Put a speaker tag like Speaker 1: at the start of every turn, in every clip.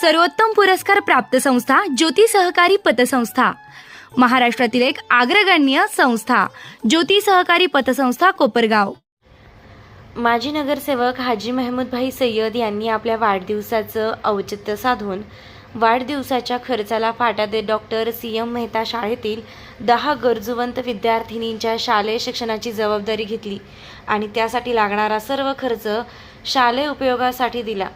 Speaker 1: सर्वोत्तम पुरस्कार प्राप्त संस्था ज्योती सहकारी पतसंस्था. महाराष्ट्रातील एक अग्रगण्य संस्था ज्योती सहकारी पतसंस्था कोपरगाव. माजी नगरसेवक हाजी महमूदभाई सय्यद यांनी आपल्या वाढदिवसाचं औचित्य साधून वाढदिवसाच्या खर्चाला फाटा देत डॉक्टर सी एम मेहता शाळेतील दहा गरजूवंत विद्यार्थिनींच्या शालेय शिक्षणाची जबाबदारी घेतली आणि त्यासाठी लागणारा सर्व खर्च शालेय उपयोगासाठी दिला.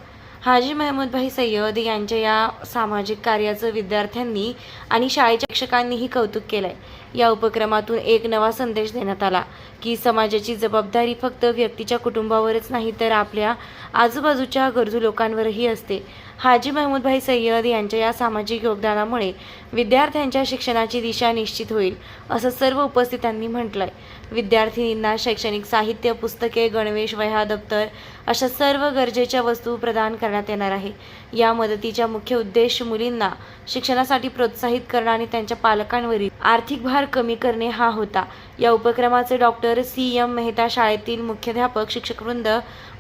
Speaker 1: हाजी महमूदभाई सय्यद यांच्या या सामाजिक कार्याचं विद्यार्थ्यांनी आणि शाळेच्या शिक्षकांनीही कौतुक केलंय. या उपक्रमातून एक नवा संदेश देण्यात आला की समाजाची जबाबदारी फक्त व्यक्तीच्या कुटुंबावरच नाही तर आपल्या आजूबाजूच्या गरजू लोकांवरही असते. हाजी महमूदभाई सय्यद यांच्या या सामाजिक योगदानामुळे विद्यार्थ्यांच्या शिक्षणाची दिशा निश्चित होईल असं सर्व उपस्थितांनी म्हटलंय. विद्यार्थिनींना शैक्षणिक साहित्य पुस्तके गणवेश वह्या दप्तर अशा सर्व गरजेच्या वस्तू प्रदान करण्यात येणार आहे. या मदतीचा मुख्य उद्देश मुलींना शिक्षणासाठी प्रोत्साहित करणं आणि त्यांच्या पालकांवरील आर्थिक भार कमी करणे हा होता. या उपक्रमाचे डॉक्टर सी एम मेहता शाळेतील मुख्याध्यापक शिक्षकवृंद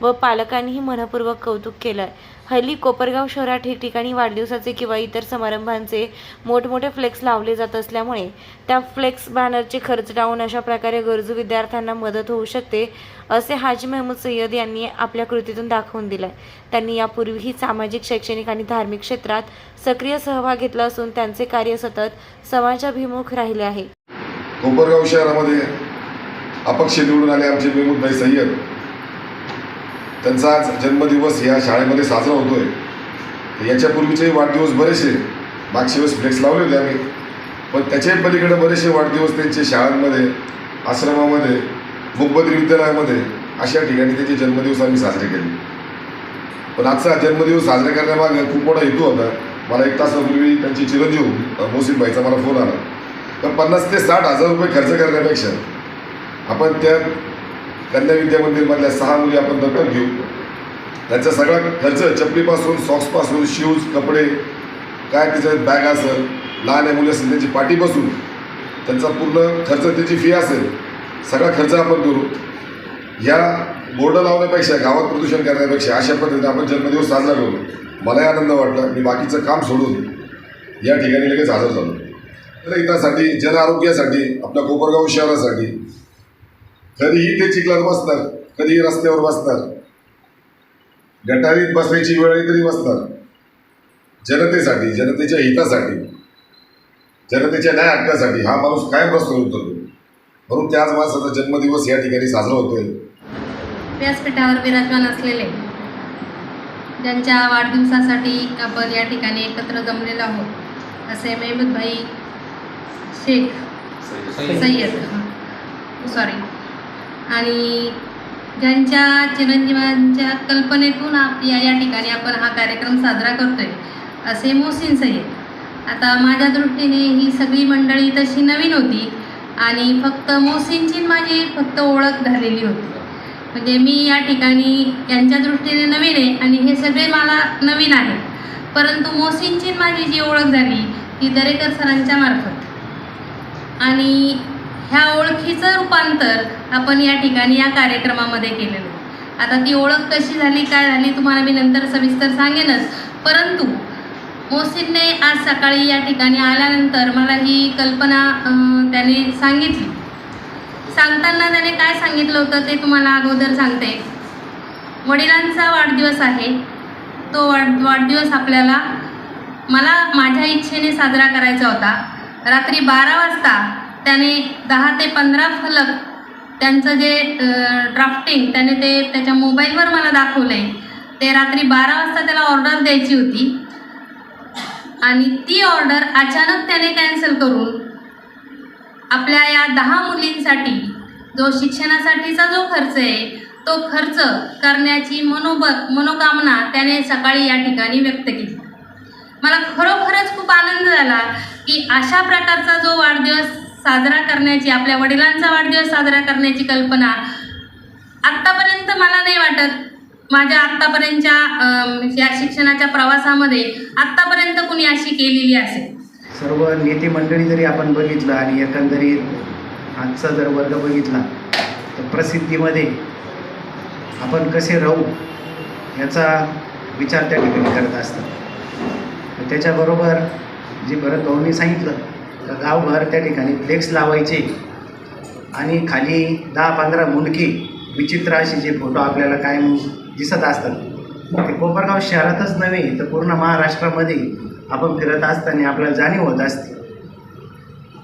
Speaker 1: व पालकांनीही मनपूर्वक कौतुक केलं हल्ली कोपरगाव शहरात ठिकठिकाणी वाढदिवसाचे किंवा इतर समारंभांचे मोठमोठे फ्लेक्स लावले जात असल्यामुळे त्या फ्लेक्स बॅनरचे खर्च टाळून अशा प्रकारे गरजू विद्यार्थ्यांना मदत होऊ शकते असे हाजी महमूद सय्यद यांनी आपल्या कृतीतून दाखवून दिलंय. त्यांनी यापूर्वीही सामाजिक शैक्षणिक आणि धार्मिक क्षेत्रात सक्रिय सहभाग घेतला असून त्यांचे कार्य सतत समाजाभिमुख राहिले आहे.
Speaker 2: कोपरगाव शहरामध्ये अपक्ष निवडून आले आमचे मेहमूदभाई सय्यद. त्यांचा आज जन्मदिवस या शाळेमध्ये साजरा होतोय. आहे याच्यापूर्वीचेही वाढदिवस बरेचसे मागच्या वेळेस फ्लेक्स लावले होते आम्ही. पण त्याच्याही पलीकडे बरेचसे वाढदिवस त्यांचे शाळांमध्ये आश्रमामध्ये मुखबद्री विद्यालयामध्ये अशा ठिकाणी त्यांचे जन्मदिवस आम्ही साजरे केले. पण आजचा जन्मदिवस साजरा करण्यामागे खूप मोठा हेतू होता. मला एक तासापूर्वी त्यांची चिरंजीव अ, मोहसिन भाईचा मला फोन आला. तर पन्नास ते साठ हजार रुपये खर्च करण्यापेक्षा आपण त्या कन्या विद्या मंदिरमधल्या सहा मुली आपण दत्तक घेऊ. त्यांचा सगळा खर्च चपलीपासून सॉक्सपासून शूज कपडे काय तिचं बॅग असेल लहान मुली असेल त्यांची पाठी बसून त्यांचा पूर्ण खर्च त्याची फी असेल सगळा खर्च आपण करू. या बोर्ड लावण्यापेक्षा गावात प्रदूषण करण्यापेक्षा अशा पद्धतीने आपण जन्मदिवस साजरा करू. मलाही आनंद वाटला. मी बाकीचं काम सोडून या ठिकाणी लगेच हजर झालो. तर हितासाठी जन आरोग्यासाठी आपल्या कोपरगाव शहरासाठी कधीही ते चिखलात बसतात कधीही रस्त्यावर बसतात गटारीत बसण्याची वेळ तरी बसतात जनतेसाठी जनतेच्या हितासाठी जनतेच्या न्याय हक्कासाठी हा माणूस कायम रस्त्यावर उतरतो म्हणून त्याच माणसाचा जन्मदिवस या ठिकाणी साजरा होतोय.
Speaker 3: व्यासपीठावर विराजमान असलेले ज्यांच्या वाढदिवसासाठी आपण या ठिकाणी एकत्र जमलेलो आहोत असे मेहमूदभाई शेख सय्यद सॉरी आणि ज्यांच्या चिरंजीवांच्या कल्पनेतून आप या या ठिकाणी आपण हा कार्यक्रम साजरा करतोय असे मोहसिन सय्यद. आता माझ्या दृष्टीने ही सगळी मंडळी तशी नवीन होती आणि फक्त मोहसिनची माझी फक्त ओळख झालेली होती. म्हणजे मी या ठिकाणी यांच्या दृष्टीने नवीन आहे आणि हे सगळे मला नवीन आहे. परंतु मोहसिनची माझी जी ओळख झाली ती दरेकर सरांच्या मार्फत. आणि ह्या ओळखीचं रूपांतर आपण या ठिकाणी या कार्यक्रमामध्ये केलेलं आता ती ओळख कशी झाली काय झाली तुम्हाला मी नंतर सविस्तर सांगेनच. परंतु मोहसिनने आज सकाळी या ठिकाणी आल्यानंतर मला ही कल्पना त्याने सांगितली. सांगताना त्याने काय सांगितलं होतं ते तुम्हाला अगोदर सांगते. वडिलांचा वाढदिवस आहे. तो वाढ वाढदिवस आपल्याला मला माझ्या इच्छेने साजरा करायचा होता. रात्री बारा वाजता त्याने दहा ते पंधरा फलक त्यांचं जे ड्राफ्टिंग त्याने ते त्याच्या मोबाईलवर मला दाखवलं आहे ते रात्री बारा वाजता त्याला ऑर्डर द्यायची होती. आणि ती ऑर्डर अचानक त्याने कॅन्सल करून आपल्या या दहा मुलींसाठी जो शिक्षणासाठीचा जो खर्च आहे तो खर्च करण्याची मनोब मनोकामना त्याने सकाळी या ठिकाणी व्यक्त केली. मला खरोखरच खूप आनंद झाला की अशा प्रकारचा जो वाढदिवस साजरा करण्याची आपल्या वडिलांचा वाढदिवस साजरा करण्याची कल्पना. आत्तापर्यंत मला नाही वाटत माझ्या आत्तापर्यंतच्या या शिक्षणाच्या प्रवासामध्ये आत्तापर्यंत कुणी अशी केलेली असेल.
Speaker 4: सर्व नेते मंडळी जरी आपण बघितलं आणि एकंदरीत आजचा जर वर्ग बघितला तर प्रसिद्धीमध्ये आपण कसे राहू याचा विचार त्या ठिकाणी करत असतात. त्याच्याबरोबर जे भरत भाऊंनी सांगितलं गावभर त्या ठिकाणी फ्लेक्स लावायचे आणि खाली दहा पंधरा मुंडकी विचित्र असे जे फोटो आपल्याला कायम दिसत असतात. ते कोपरगाव शहरातच नव्हे तर पूर्ण महाराष्ट्रामध्ये आपण फिरत असताना आपल्याला जाणीव होत असते.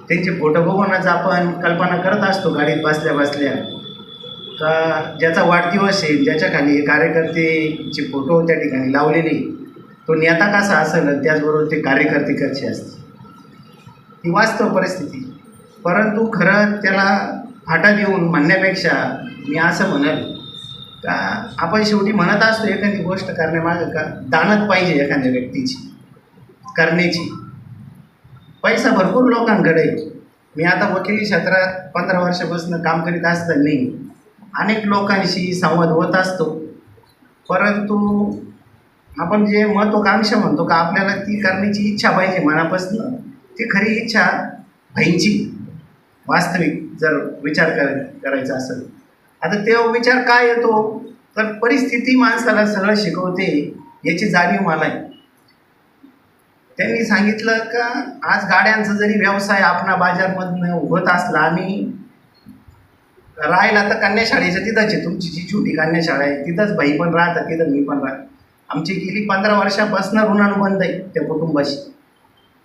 Speaker 4: त्यांचे फोटो बघूनच आपण कल्पना करत असतो गाडीत बसल्या बसल्या. का ज्याचा वाढदिवस आहे ज्याच्या खाली कार्यकर्तेचे फोटो त्या ठिकाणी लावलेले तो नेता कसा असेल त्याचबरोबर ते कार्यकर्ते कसे असतील? ही वास्तव परिस्थिती. परंतु खरं त्याला फाटा देऊन म्हणण्यापेक्षा मी असं म्हणेल का आपण शेवटी म्हणत असतो एखादी गोष्ट करण्यामागं का? दानत पाहिजे एखाद्या व्यक्तीची करण्याची. पैसा भरपूर लोकांकडे मी आता वकिली क्षेत्रात पंधरा वर्षापासून काम करीत असताना अनेक लोकांशी संवाद होत असतो. परंतु आपण जे महत्त्वाकांक्षा म्हणतो का आपल्याला ती करण्याची इच्छा पाहिजे मनापासून? ती खरी इच्छा व्हायची वास्तविक जर विचार कर करायचा असेल. आता तेव्हा विचार काय येतो? तर परिस्थिती माणसाला सगळं शिकवते याची जाणीव मला आहे. त्यांनी सांगितलं का आज गाड्यांचा जरी व्यवसाय आपणा बाजारमधनं होत असला आम्ही राहिला तर कन्याशाळेच्या तिथंच आहे. तुमची जी छोटी कन्याशाळा आहे तिथंच भाई पण राहतात तिथं मी पण राहत. आमची गेली पंधरा वर्षापासून ऋणानुबंध आहे त्या कुटुंबाशी.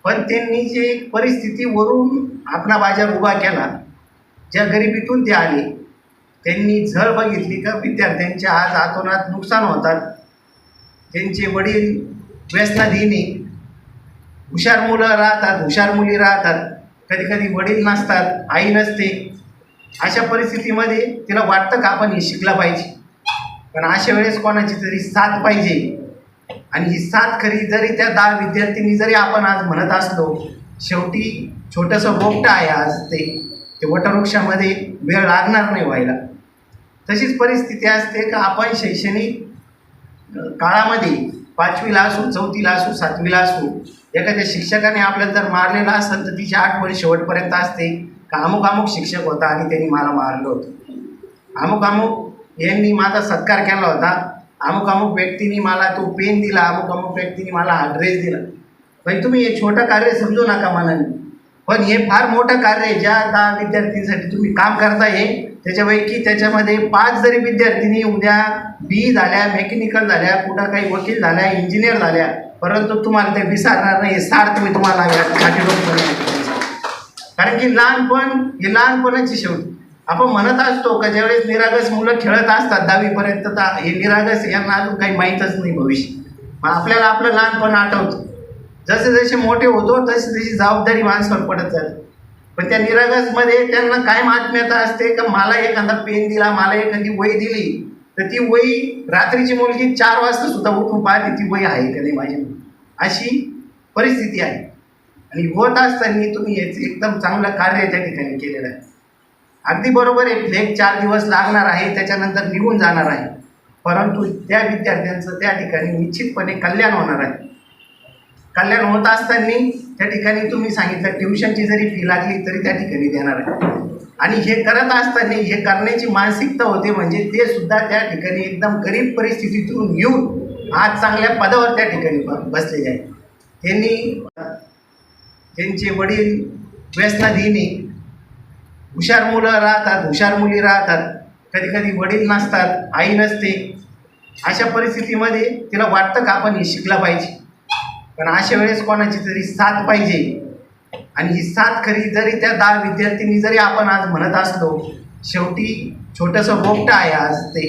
Speaker 4: पण त्यांनी जे परिस्थितीवरून आपला बाजार उभा केला ज्या गरिबीतून ते आले त्यांनी झळ बघितली का विद्यार्थ्यांच्या आज आतोनात नुकसान होतात. त्यांचे वडील व्यसनाधीने हुशार मुलं राहतात हुशार मुली राहतात. कधी कधी वडील नसतात आई नसते. अशा परिस्थितीमध्ये तिला वाटतं का आपण हे शिकला पाहिजे? पण अशा वेळेस कोणाची तरी साथ पाहिजे. आणि ही साथ खरी जरी त्या दहा विद्यार्थ्यांनी जरी आपण आज म्हणत असलो शेवटी छोटंसं बोगटं आहे आज ते. ते वटवृक्षामध्ये वेळ लागणार नाही व्हायला. तशीच परिस्थिती असते का आपण शैक्षणिक काळामध्ये पाचवीला असू चौथीला असू सातवीला असू एखाद्या शिक्षकाने आपल्याला जर मारलेला असेल तर तिची आठवण शेवटपर्यंत असते. का अमुक अमुक शिक्षक होता आणि त्यांनी मला मारलं होतं. अमुक अमुक यांनी माझा सत्कार केला होता. अमुक अमुक व्यक्तीने मला तो पेन दिला अमुक अमुक व्यक्तीने मला हा ड्रेस दिला. पण तुम्ही हे छोटं कार्य समजू नका मनाने. पण हे फार मोठं कार्य आहे ज्या दहा विद्यार्थ्यांसाठी तुम्ही काम करताय त्याच्यापैकी त्याच्यामध्ये पाच जरी विद्यार्थिनी उद्या बी झाल्या मेकॅनिकल झाल्या कुठं काही वकील झाल्या इंजिनियर झाल्या परंतु तुम्हाला ते विसरणार नाही हे सार तुम्ही तुम्हाला या कारण की लहानपण हे लहानपणाची शेवटी. आपण म्हणत असतो का ज्यावेळेस निरागस मुलं खेळत असतात दहावीपर्यंत तर हे निरागस यांना अजून काही माहीतच नाही भविष्य. मग आपल्याला आपलं लहानपण आठवतं. जसे जसे मोठे होतो तशी तशी जबाबदारी माणसावर पडत जाते. पण त्या निरागसमध्ये त्यांना काय आत्मीयता असते का मला एखादा पेन दिला मला एखादी वही दिली तर ती वही रात्रीची मुलगी चार वाजता सुद्धा उठून पाहते ती वही आहे का नाही माझी अशी परिस्थिती आहे. आणि होत असताना तुम्ही याचं एकदम चांगलं कार्य त्या ठिकाणी केलेलं आहे. अगदी बरोबर आहे. फ्लेक चार दिवस लागणार आहे त्याच्यानंतर निघून जाणार आहे. परंतु त्या विद्यार्थ्यांचं त्या ठिकाणी निश्चितपणे कल्याण होणार आहे. कल्याण होत असताना त्या ठिकाणी तुम्ही सांगितलं ट्युशनची जरी फी लागली तरी त्या ठिकाणी देणार आहे. आणि हे करत असताना हे करण्याची मानसिकता होते म्हणजे ते सुद्धा त्या ठिकाणी एकदम गरीब परिस्थितीतून येऊन आज चांगल्या पदावर त्या ठिकाणी बसलेले आहेत. त्यांनी त्यांचे वडील व्यसनाधीन हुशार मुलं राहतात हुशार मुली राहतात. कधी कधी वडील नसतात आई नसते. अशा परिस्थितीमध्ये तिला वाटतं का आपण हे शिकला पाहिजे? पण अशा वेळेस कोणाची तरी साथ पाहिजे. आणि ही साथ खरी जरी त्या दहा विद्यार्थ्यांनी जरी आपण आज म्हणत असलो शेवटी छोटंसं बोगटं आहे आज ते.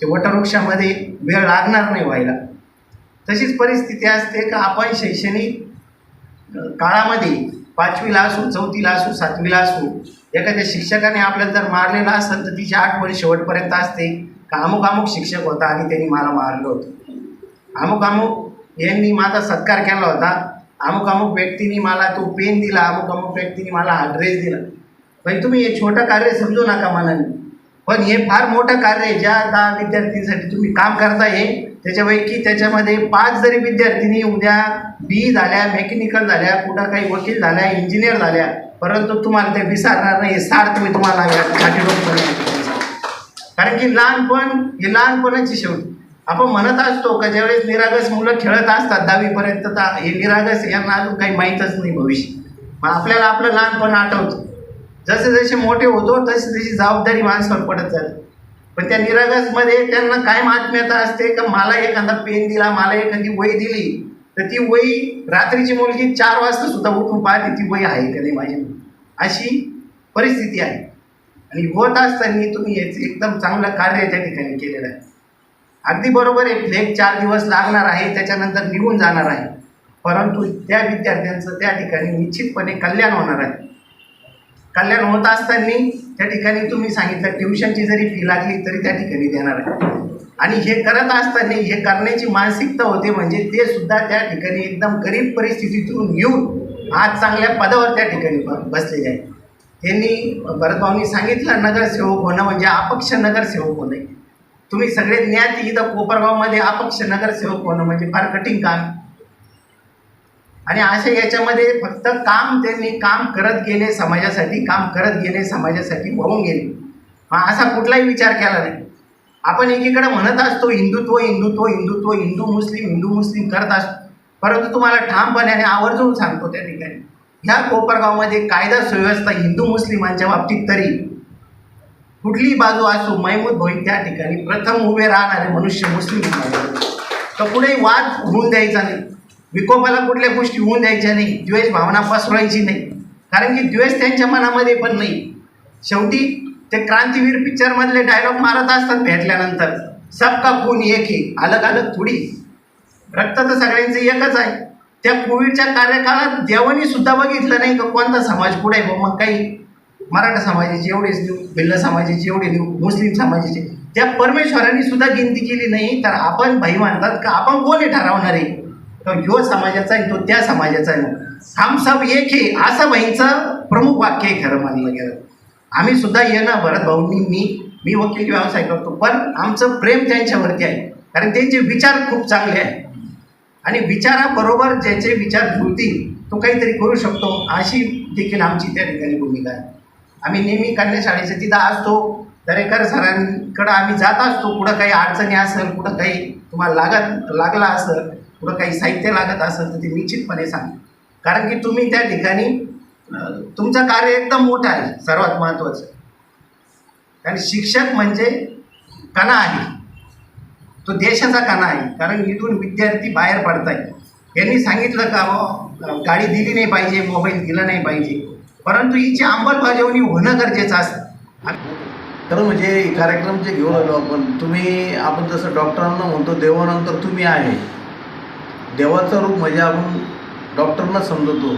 Speaker 4: ते वटवृक्षामध्ये वेळ लागणार नाही व्हायला. तशीच परिस्थिती असते का आपण शैक्षणिक काळामध्ये पाचवीला असू चौथीला असू सातवीला असू एखाद्या शिक्षकाने आपल्याला जर मारलेला असेल तर तिची आठवण शेवटपर्यंत असते. का अमुक अमुक शिक्षक होता आणि त्यांनी मला मारलं होतं. अमुक अमुक यांनी माझा सत्कार केला होता. अमुक अमुक व्यक्तीने मला तो पेन दिला अमुक अमुक व्यक्तीने मला हा ड्रेस दिला. पण तुम्ही हे छोटं कार्य समजू नका मनाने. पण हे फार मोठं कार्य आहे. ज्या दहा विद्यार्थ्यांसाठी तुम्ही काम करताय त्याच्यापैकी त्याच्यामध्ये पाच जरी विद्यार्थिनी उद्या बी झाल्या मेकॅनिकल झाल्या कुठं काही वकील झाल्या इंजिनियर झाल्या परंतु तुम्हाला ते विसरणार नाही. हे सार तुम्ही तुम्हाला या कारण की लहानपण हे लहानपणाची शेवटी. आपण म्हणत असतो का ज्यावेळेस निरागस मुलं खेळत असतात दहावीपर्यंत तर हे निरागस यांना अजून काही माहीतच नाही भविष्य मग आपल्याला आपलं लहानपण आठवतं. जसे जसे मोठे होतो तशी तशी जबाबदारी माणसावर पडत जाते. पण त्या निरागसमध्ये त्यांना काय मात्म्यता असते का मला एखादा पेन दिला मला एखादी वही दिली तर ती वही रात्रीची मुलगी चार वाजता सुद्धा उठून पाहते ती वही आहे का नाही माझी? अशी परिस्थिती आहे. आणि होत असताना तुम्ही याचं एकदम चांगलं कार्य त्या ठिकाणी केलेलं आहे. अगदी बरोबर आहे एक चार दिवस लागणार आहे त्याच्यानंतर निघून जाणार आहे. परंतु त्या विद्यार्थ्यांचं त्या ठिकाणी निश्चितपणे कल्याण होणार आहे. कल्याण होत असताना त्या ठिकाणी तुम्ही सांगितलं ट्युशनची जरी फी लागली तरी त्या ठिकाणी देणार आहे. आणि हे करत असताना हे करण्याची मानसिकता होते म्हणजे ते सुद्धा त्या ठिकाणी एकदम गरीब परिस्थितीतून येऊन आज चांगल्या पदावर त्या ठिकाणी बसलेले आहेत. त्यांनी भरतभाऊंनी सांगितलं नगरसेवक होणं म्हणजे अपक्ष नगरसेवक होणं. तुम्ही सगळे ज्ञात इथं कोपरगावमध्ये अपक्ष नगरसेवक होणं म्हणजे फार कठीण काम. आणि अशा याच्यामध्ये फक्त काम त्यांनी काम करत गेले समाजासाठी काम करत गेले समाजासाठी वाहून गेले. असा कुठलाही विचार केला नाही. आपण एकीकडे म्हणत असतो हिंदुत्व हिंदुत्व हिंदुत्व हिंदू मुस्लिम हिंदू मुस्लिम करत असतो. परंतु तुम्हाला ठामपणे आवर्जून सांगतो त्या ठिकाणी. ह्या कोपरगावमध्ये कायदा सुव्यवस्था हिंदू मुस्लिमांच्या बाबतीत तरी कुठलीही बाजू असो महमूद भाई त्या ठिकाणी प्रथम उभे राहणारे मनुष्य मुस्लिम तर कुठेही वाद होऊन द्यायचा नाही. विकोपाला कुठल्या गोष्टी होऊन द्यायच्या नाही. द्वेष भावना पसरवायची नाही. कारण की द्वेष त्यांच्या मनामध्ये पण नाही. शेवटी ते क्रांतीवीर पिक्चरमधले डायलॉग मारत असतात भेटल्यानंतर. सबका खून एक ही अलग अलग थोडी. रक्त तर सगळ्यांचं एकच आहे. त्या कोविडच्या कार्यकाळात देवानी सुद्धा बघितलं नाही का कोणता समाज पुढे आहे मग काही मराठा समाजाचे एवढेच देऊ भिल्ल समाजाचे एवढे देऊ मुस्लिम समाजाचे. त्या परमेश्वरांनी सुद्धा गिनती केली नाही तर आपण भाई मानतात का? आपण कोणी ठरवणार आहे? तो ह्यो समाजाचा आहे तो त्या समाजाचा आहे. हम सब एक आहे असं भाईंचं प्रमुख वाक्य आहे खरं मानलं गेलं. आम्ही सुद्धा ना भरत भाऊंनी मी मी वकील व्यवसाय करतो पण आमचं प्रेम त्यांच्यावरती आहे. कारण त्यांचे विचार खूप चांगले आहेत. आणि विचाराबरोबर ज्याचे विचार जुळतील तो काहीतरी करू शकतो अशी देखील आमची त्या ठिकाणी भूमिका आहे. आम्ही नेहमी कन्या शाळेच्या तिथं असतो. दरेकर सरांकडं आम्ही जात असतो. कुठं काही अडचणी असेल कुठं काही तुम्हाला लागत लागला असेल कुठं काही साहित्य लागत असेल तर ते निश्चितपणे सांगा कारण की तुम्ही त्या ठिकाणी तुमचं कार्य एकदम मोठं आहे सर्वात महत्त्वाचं कारण शिक्षक म्हणजे कणा आहे. तो देशाचा कणा आहे कारण इथून विद्यार्थी बाहेर पडत आहे यांनी सांगितलं का गाडी दिली नाही पाहिजे मोबाईल दिला नाही पाहिजे. परंतु हिची अंमलबजावणी होणं गरजेचं असतं.
Speaker 5: खरं म्हणजे कार्यक्रम जे घेऊन आलो आपण तुम्ही आपण जसं डॉक्टरांना म्हणतो देवानंतर तुम्ही आहे. देवाचं रूप म्हणजे आपण डॉक्टरना समजतो.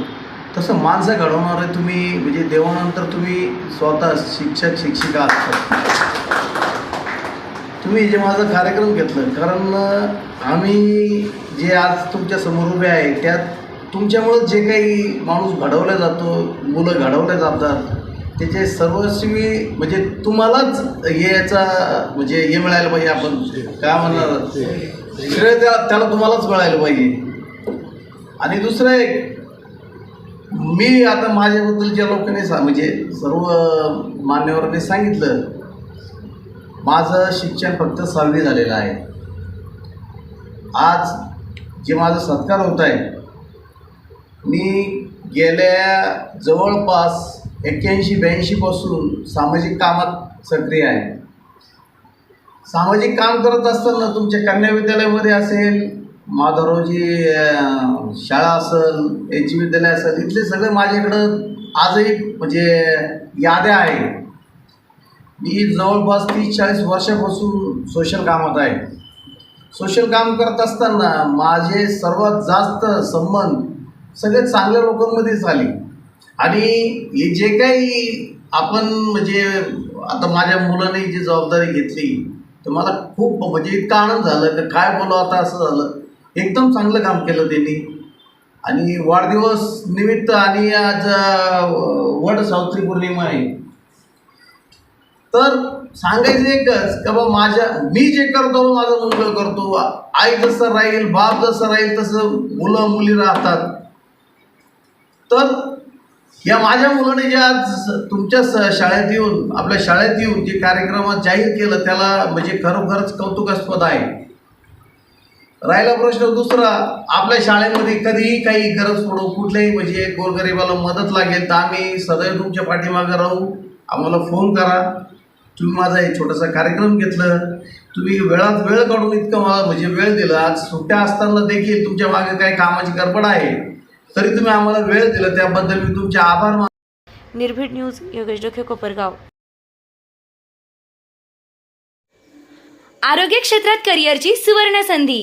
Speaker 5: तसं माणसं घडवणारे तुम्ही म्हणजे देवानंतर तुम्ही स्वतः शिक्षक शिक्षिका असतात तुम्ही जे माझा कार्यक्रम घेतलं कारण आम्ही जे आज तुमच्यासमोर उभे आहे त्यात तुमच्यामुळं जे काही माणूस घडवला जातो मुलं घडवल्या जातात त्याचे सर्वस्वी म्हणजे तुम्हालाच हे याचा म्हणजे हे मिळायला पाहिजे आपण. काय म्हणणार? श्रेय त्या त्याला तुम्हालाच मिळायला पाहिजे. आणि दुसरं एक मी आता माझ्याबद्दल ज्या लोकांनी सा म्हणजे सर्व मान्यवरांनी सांगितलं माझं शिक्षण फक्त सहावी झालेलं आहे. आज जे माझा सत्कार होत आहे मी गेल्या जवळपास एक्क्याऐंशी ब्याऐंशीपासून सामाजिक कामात सक्रिय आहे. सामाजिक काम करत असताना तुमच्या कन्या विद्यालयामध्ये असेल माधवरावजी शाळा असेल एच विद्यालय असेल इथले सगळे माझ्याकडं आजही म्हणजे याद्या आहे मी जवळपास तीस चाळीस वर्षापासून सोशल कामात आहे. सोशल काम करत असताना माझे सर्वात जास्त संबंध सगळे चांगल्या लोकांमध्ये झाले. आणि हे जे काही आपण म्हणजे आता माझ्या मुलाने जी जबाबदारी घेतली तर मला खूप म्हणजे इतका आनंद झाला की काय बोलू आता असं झालं. एकदम चांगलं काम केलं त्यांनी. आणि वाढदिवस निमित्त आणि आज वड सावित्री पौर्णिमा आहे. तर सांगायचं एकच का बा माझ्या मी जे करतो माझा मुलगा करतो आई जसं राहील बाप जसं राहील तसं मुलं मुली राहतात. तर या माझ्या मुलाने जे आज तुमच्या स- शाळेत येऊन आपल्या शाळेत येऊन जे कार्यक्रमात जाहीर केलं त्याला म्हणजे खरोखरच कौतुकास्पद आहे. राहिला प्रश्न दुसरा आपल्या शाळेमध्ये कधीही काही गरज पडू कुठल्याही म्हणजे गोरगरिबाला मदत लागेल तर आम्ही सदैव तुमच्या पाठीमागं राहू. आम्हाला फोन करा. तुम्ही माझा एक छोटासा कार्यक्रम घेतलं. तुम्ही वेळात वेळ काढून इतकं मला म्हणजे वेळ दिला. आज सुट्ट्या असताना देखील तुमच्या मागे काही कामाची गडबड आहे. तरी तुम्ही आम्हाला वेळ दिला. त्याबद्दल मी तुमचे आभार मान
Speaker 6: निर्भीड न्यूज योगेश डोखे कोपरगाव. आरोग्य क्षेत्रात करिअरची सुवर्ण संधी